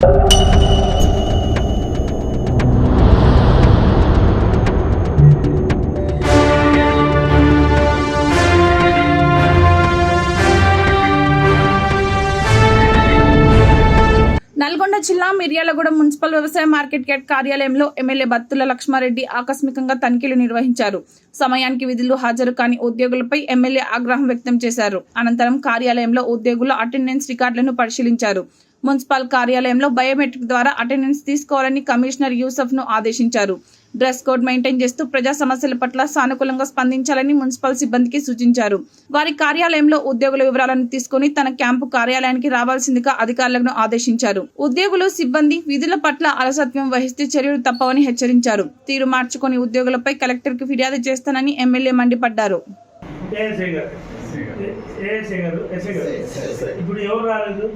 నల్గొండ జిల్లా మిర్యాలగూడ మున్సిపల్ వ్యవసాయ market yard కార్యాలయంలో ఎమ్మెల్యే బత్తుల లక్ష్మారెడ్డి ఆకస్మికంగా తనిఖీలు నిర్వహించారు. సమయానికి విధులు హాజరు కాని ఉద్యోగులపై ఎమ్మెల్యే ఆగ్రహం వ్యక్తం చేశారు. అనంతరం కార్యాలయంలో ఉద్యోగుల అటెండెన్స్ రికార్డులను పరిశీలించారు. మున్సిపల్ కార్యాలయంలో బయోమెట్రిక్ ద్వారా అటెండెన్స్ తీసుకోవాలని కమిషనర్ యూసఫ్ను ఆదేశించారు డ్రెస్ కోడ్ మెయింటైన్ చేస్తూ ప్రజా సమస్యల పట్ల సానుకూలంగా స్పందించాలని మున్సిపల్ సిబ్బందికి సూచించారు వారి కార్యాలయంలో ఉద్యోగుల వివరాలను తీసుకుని తన క్యాంపు కార్యాలయానికి రావాల్సిందిగా అధికారులను ఆదేశించారు ఉద్యోగులు సిబ్బంది విధుల పట్ల అలసత్వం వహిస్తే చర్యలు తప్పవని హెచ్చరించారు తీరు మార్చుకొని ఉద్యోగులపై కలెక్టర్కి ఫిర్యాదు చేస్తానని ఎమ్మెల్యే మండిపడ్డారు ఇప్పుడు ఎవరు రాలేదు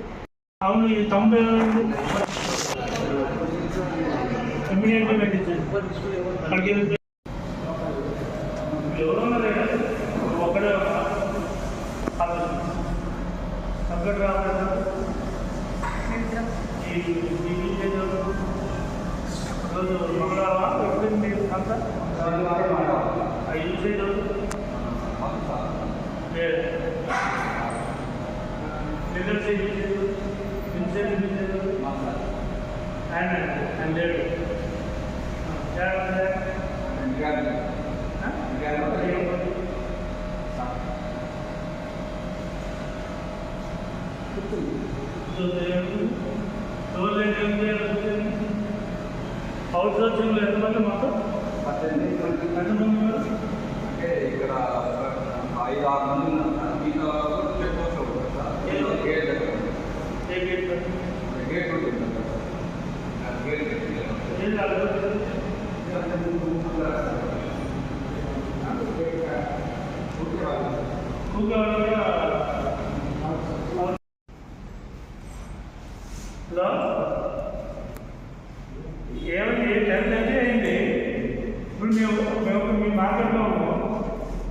అవును ఈ తొంభై ఇమ్మీడియట్గా పెట్టించండి అక్కడికి వెళ్ళి- ఎవరు ఉన్నారు ఇక్కడ? ఒక్కడే అక్కడ రావాలి ఈ ఈ వీకెండ్ రోజు మంగళవారం ఎప్పుడు మీరు అంతా ఆ యూసేజ్ రోజు రిజల్ట్స్ ఇన్సెంటివ్ ఆయన ఆయన లేడు హౌస్ సోర్సింగ్లో ఎంతమంది మొత్తం ఎంతమంది అంటే ఇక్కడ ఐదు ఆరు మంది ఏమైంది టైం